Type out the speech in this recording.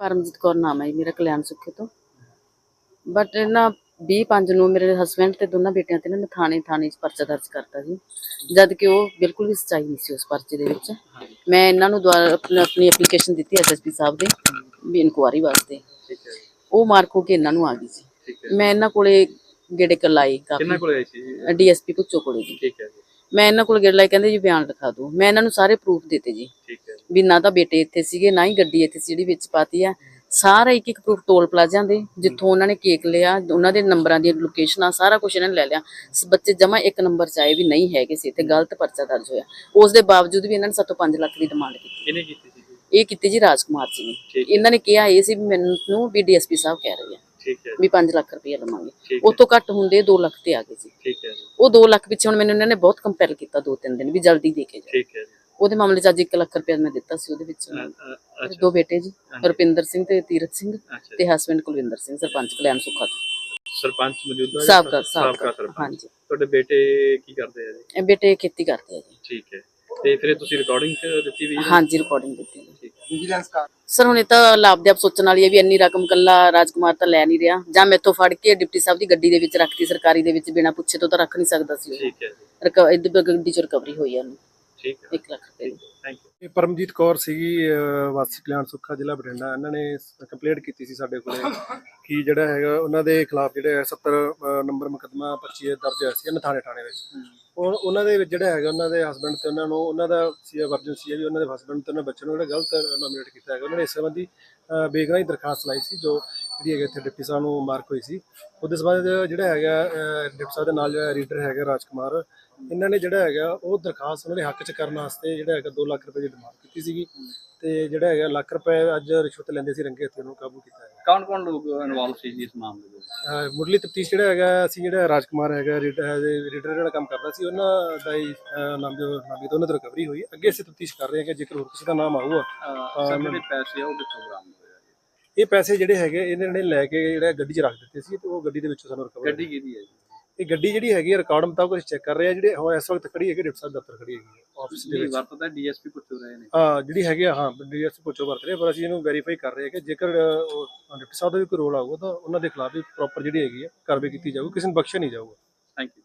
परमजीत कौर नाम है मेरा कल्याण सुखी तो। बट इना 20 ਪੰਜ ਨੂੰ ਮੇਰੇ ਹਸਬੰਡ ਤੇ ਦੋਨਾਂ ਬੇਟਿਆਂ ਤੇ ਨਾ ਥਾਣੇ ਥਾਣੇ 'ਚ ਪਰਚਾ ਦਰਜ ਕਰਤਾ ਜੀ ਜਦ ਕਿ ਉਹ ਬਿਲਕੁਲ ਵੀ ਸੱਚਾਈ ਨਹੀਂ ਸੀ ਉਸ ਪਰਚੇ ਦੇ ਵਿੱਚ। ਮੈਂ ਇਹਨਾਂ ਨੂੰ ਦੁਆਰਾ ਆਪਣੀ ਐਪਲੀਕੇਸ਼ਨ ਦਿੱਤੀ ਐਸਐਸਪੀ ਸਾਹਿਬ ਦੇ ਵੀ ਇਨਕੁਆਰੀ ਵਾਸਤੇ। ਉਹ ਮਾਰਕ ਹੋ ਕੇ ਇਹਨਾਂ ਨੂੰ ਆ ਗਈ ਸੀ। ਮੈਂ ਇਹਨਾਂ ਕੋਲੇ ਗੇੜੇ ਕਲਾਈ ਕਾਫੀ। ਕਿੰਨਾ ਕੋਲੇ ਆਈ ਸੀ? ਡੀਐਸਪੀ ਪੁੱਛੋ ਕੋਲੇ ਜੀ। ਠੀਕ ਹੈ ਜੀ। ਮੈਂ ਇਹਨਾਂ ਕੋਲ ਗੇੜ ਲਾਈ ਕਹਿੰਦੇ ਜੀ ਬਿਆਨ ਲਿਖਾ ਦਿਓ। ਮੈਂ ਇਹਨਾਂ ਨੂੰ ਸਾਰੇ ਪ੍ਰੂਫ ਦਿੱਤੇ ਜੀ। ਠੀਕ ਹੈ। ਵੀ ਨਾ ਤਾਂ ਬੇਟੇ ਇੱਥੇ ਸੀਗੇ ਨਾ ਹੀ ਗੱਡੀ ਇੱਥੇ ਸੀ ਜਿਹੜੀ ਵਿੱਚ ਪਾਤੀ ਆ। ਸਾਰਾ ਇੱਕ ਇੱਕ ਪ੍ਰੂਫ ਟੋਲ ਪਲਾਜ਼ਿਆਂ ਦੇ ਜਿੱਥੋਂ ਉਹਨਾਂ ਨੇ ਕੇਕ ਲਿਆ ਉਹਨਾਂ ਦੇ ਨੰਬਰਾਂ ਦੀਆਂ ਲੋਕੇਸ਼ਨਾਂ ਸਾਰਾ ਕੁਝ ਇਹਨਾਂ ਨੇ ਲੈ ਲਿਆ। ਬੱਚੇ ਜਮਾ ਇੱਕ ਨੰਬਰ ਚ ਆਏ ਵੀ ਨਹੀਂ ਹੈਗੇ ਸੀ ਤੇ ਗਲਤ ਪਰਚਾ ਦਰਜ ਹੋਇਆ। ਉਸ ਦੇ ਬਾਵਜੂਦ ਵੀ ਇਹਨਾਂ ਨੇ ਸਾਤੋਂ 5 ਲੱਖ ਦੀ ਡਿਮਾਂਡ ਕੀਤੀ। ਕਿਹਨੇ ਕੀਤੀ ਸੀ ਜੀ? ਇਹ ਕੀਤੀ ਜੀ ਰਾਜਕੁਮਾਰ ਜੀ ਨੇ। ਇਹਨਾਂ ਨੇ ਕਿਹਾ ਇਹ ਸੀ ਮੈਨੂੰ ਵੀ ਡੀਐਸਪੀ ਸਾਹਿਬ ਕਹਿ ਰਹੇ ਆ ਠੀਕ ਹੈ। ਵੀ 5 ਲੱਖ ਰੁਪਏ ਲਵਾਂਗੇ। ਉਹ ਤੋਂ ਘੱਟ ਹੁੰਦੇ 2 ਲੱਖ ਤੇ ਆ ਗਏ ਸੀ। ਠੀਕ ਹੈ ਜੀ। ਉਹ 2 ਲੱਖ ਪਿੱਛੇ ਹੁਣ ਮੈਨੂੰ ਇਹਨਾਂ ਨੇ ਬਹੁਤ ਕੰਪੈਲ ਕੀਤਾ ਦੋ ਤਿੰਨ ਦਿਨ ਵੀ ਜਲਦੀ ਦੇ ਕੇ ਜਾਓ। ਠੀਕ ਹੈ ਜੀ। ਉਹਦੇ ਮਾਮਲੇ 'ਚ ਅੱਜ 1 ਲੱਖ ਰੁਪਏ ਮੈਂ ਦਿੱਤਾ ਸੀ ਉਹਦੇ ਵਿੱਚ। ਅ- ਅ- ਮੇਰੇ ਦੋ ਬੇਟੇ ਜੀ ਰੁਪਿੰਦਰ ਸਿੰਘ ਤੇ ਤੀਰਥ ਸਿੰਘ ਅੱਛਾ। ਤੇ ਹਸਬੰਡ ਕੁਲਵਿੰਦਰ ਸਿੰਘ ਸਰਪੰਚ ਕਲਿਆਣ ਸੁੱਖਾ ਤੋਂ। ਸਰਪੰਚ ਮੌਜੂਦਾ ਜਾਂ? ਸਾਬਕਾ ਸਾਬਕਾ। ਸਰਪੰਚ। ਹਾਂਜੀ। ਤੁਹਾਡੇ ਬੇਟੇ ਕੀ ਕਰਦੇ ਆ ਜੀ? ਇਹ ਬੇਟੇ ਖੇਤੀ ਕਰਦੇ ਆ ਜੀ। ਠੀਕ ਹੈ। ਤੇ ਫਿਰ ਇਹ ਤੁਸੀਂ ਰਿਕਾਰਡਿੰਗ ਦਿੱਤੀ ਵੀ ਹੈ? ਹਾਂਜੀ ਰਿਕਾਰਡਿੰਗ ਦਿੱਤੀ ਜੀ ਹੈ। ਵਿਜੀਲੈਂਸ ਕਾ ਸਰ ਹੁਣ ਇਹ ਤਾਂ ਲਾਭਦੇ ਆਪ ਸੋਚਣ ਵਾਲੀ ਹੈ ਵੀ ਇੰਨੀ ਰਕਮ ਕੱਲਾ ਰਾਜਕੁਮਾਰ ਤਾਂ ਲੈ ਨਹੀਂ ਰਿਹਾ। ਜਾਂ ਮੈਥੋਂ ਫੜ ਕੇ ਡਿਪਟੀ ਸਾਹਿਬ ਦੀ ਗੱਡੀ ਦੇ ਵਿੱਚ ਰੱਖਤੀ ਸਰਕਾਰੀ ਦੇ ਵਿੱਚ ਬਿਨਾਂ ਪੁੱਛੇ ਤੋਂ ਤਾਂ ਰੱਖ ਨਹੀਂ ਸਕਦਾ ਸੀ ਠੀਕ ਹੈ। ਗੱਡੀ ਚ ਰਿਕਵਰੀ ਹੋਈ ਹੈ ਉਹਨੂੰ। ਠੀਕ ਹੈ। 1 ਲੱਖ ਰੁਪਏ। ਦੀ ਥੈਂਕ ਯੂ ਇਹ ਪਰਮਜੀਤ ਕੌਰ ਸੀਗੀ ਅਹ ਵਾਸੀ ਕਲਿਆਣ ਸੁੱਖਾ ਜ਼ਿਲ੍ਹਾ ਬਠਿੰਡਾ। ਇਹਨਾਂ ਨੇ ਕੰਪਲੇਂਟ ਕੀਤੀ ਸੀ ਸਾਡੇ ਕੋਲੇ ਕਿ ਜਿਹੜਾ ਹੈਗਾ ਉਹਨਾਂ ਦੇ ਖਿਲਾਫ ਜਿਹੜਾ ਹੈ 70 ਅਹ ਨੰਬਰ ਮੁਕੱਦਮਾ 25 ਦਰਜ ਹੋਇਆ ਸੀ ਥਾਣੇ ਥਾਣੇ ਵਿੱਚ। ਉਹ ਉਹਨਾਂ ਦੇ ਵਿੱਚ ਜਿਹੜਾ ਹੈਗਾ ਉਹਨਾਂ ਦੇ ਹਸਬੰਡ ਤੇ ਉਹਨਾਂ ਨੂੰ ਉਹਨਾਂ ਦਾ ਸੀ ਵਰਜਨ ਸੀ ਵੀ ਉਹਨਾਂ ਦੇ ਹਸਬੰਡ ਤੇ ਉਹਨਾਂ ਬੱਚੇ ਨੂੰ ਜਿਹੜਾ ਗਲਤ ਨੋਮੀਨੇਟ ਕੀਤਾ ਹੈਗਾ। ਉਹਨਾਂ ਨੇ ਇਸ ਸੰਬੰਧੀ ਅਹ ਬੇਗੁਨਾਹੀ ਦਰਖਾਸਤ ਲਾਈ ਸੀ ਜੋ ਜਿਹੜੀ ਹੈਗਾ ਇੱਥੇ ਡਿਪਟੀ ਸਾਹਿਬ ਨੂੰ ਮਾਰਕ ਹੋਈ ਸੀ। ਉਹਦੇ ਸੰਬੰਧ ਜਿਹੜਾ ਹੈਗਾ ਅਹ ਡਿਪਟੀ ਸਾਹਿਬ ਦੇ ਨਾਲ ਜਿਹੜਾ ਰੀਡਰ ਹੈਗਾ ਰਾਜਕੁਮਾਰ ਇਹਨਾਂ ਨੇ ਜਿਹੜਾ ਹੈਗਾ ਉਹ ਦਰਖਾਸਤ ਉਹਨਾਂ ਦੇ ਹੱਕ 'ਚ ਕਰਨ ਵਾਸਤੇ ਜਿਹੜਾ ਹੈਗਾ 2 ਲੱਖ ਰੁਪਏ ਦੀ ਡਿਮਾਂਡ ਕੀਤੀ ਸੀਗੀ ਤੇ ਜਿਹੜਾ ਹੈਗਾ ਲੱਖ ਰੁਪਏ ਅੱਜ ਰਿਸ਼ਵਤ ਲੈਂਦੇ ਸੀ ਰੰਗੇ ਹੱਥੀਂ ਉਹਨੂੰ ਕਾਬੂ ਕੀਤਾ ਹੈ ਕੌਣ ਕੌਣ ਲੋਕ ਇਨਵੋਲਵ ਸੀ ਇਸ ਮਾਮਲੇ ਦੇ ਵਿੱਚ? ਮੁੱਢਲੀ ਤਫਤੀਸ਼ ਜਿਹੜਾ ਹੈਗਾ ਅਸੀਂ ਜਿਹੜਾ ਰਾਜਕੁਮਾਰ ਹੈਗਾ ਰੀਡਰ ਜਿਹੜਾ ਕੰਮ ਕਰਦਾ ਸੀ ਉਹਨਾਂ ਦਾ ਹੀ ਨਾਮ ਜੋ ਨਾਮ ਤੋਂ ਉਹਨਾਂ ਤੋਂ ਰਿਕਵਰੀ ਹੋਈ। ਅੱਗੇ ਅਸੀਂ ਤਫਤੀਸ਼ ਕਰ ਰਹੇ ਹਾਂ ਕਿ ਜੇਕਰ ਹੋਰ ਕਿਸੇ ਦਾ ਨਾਮ ਆਊਗਾ ਸਰ ਜਿਹੜੇ ਪੈਸੇ ਆ ਉਹ ਕਿੱਥੋਂ ਬਰਾਮਦ? ਇਹ ਪੈਸੇ ਜਿਹੜੇ ਹੈਗੇ ਇਹਨਾਂ ਨੇ ਲੈ ਕੇ ਜਿਹੜਾ ਗੱਡੀ 'ਚ ਰੱਖ ਦਿੱਤੇ ਸੀ ਤੇ ਉਹ ਗੱਡੀ ਦੇ ਵਿੱਚੋਂ ਸਾਨੂੰ ਰਿਕਵਰ ਗੱਡੀ ਕਿਹਦੀ ਹੈ ਜੀ? ਇਹ ਗੱਡੀ ਜਿਹੜੀ ਹੈਗੀ ਹੈ ਰਿਕਾਰਡ ਮੁਤਾਬਕ ਅਸੀਂ ਚੈੱਕ ਕਰ ਰਹੇ ਜਿਹੜੇ ਹੁਣ ਇਸ ਵਕਤ ਖੜੀ ਹੈਗੀ ਡਿਪਟੀ ਸਾਹਿਬ ਦਫ਼ਤਰ ਖੜੀ ਹੈਗੀ ਆਫਿਸ ਦੇ ਵਿੱਚ। ਵਰਤਦਾ ਡੀਐਸਪੀ ਪੁੱਛੋ ਰਹੇ ਨੇ। ਹਾਂ ਜਿਹੜੀ ਹੈਗੀ ਆ ਹਾਂ ਡੀਐਸ ਪੁੱਛੋ ਵਰਤ ਰਹੇ ਆ, ਪਰ ਅਸੀਂ ਇਹਨੂੰ ਵੈਰੀਫਾਈ ਕਰ ਰਹੇ ਹਾਂ ਕਿ ਜੇਕਰ ਉਹ ਡਿਪਟੀ ਸਾਹਿਬ ਦਾ ਵੀ ਕੋਈ ਰੋਲ ਆਊਗਾ ਤਾਂ ਉਹਨਾਂ ਦੇ ਖਿਲਾਫ ਵੀ ਪ੍ਰੋਪਰ ਜਿਹੜੀ ਹੈਗੀ ਹੈ ਕਾਰਵਾਈ ਕੀਤੀ ਜਾਊਗੀ ਕਿਸੇ ਨੂੰ ਬਖਸ਼ਿਆ ਨਹੀਂ ਜਾਊਗਾ। Thank you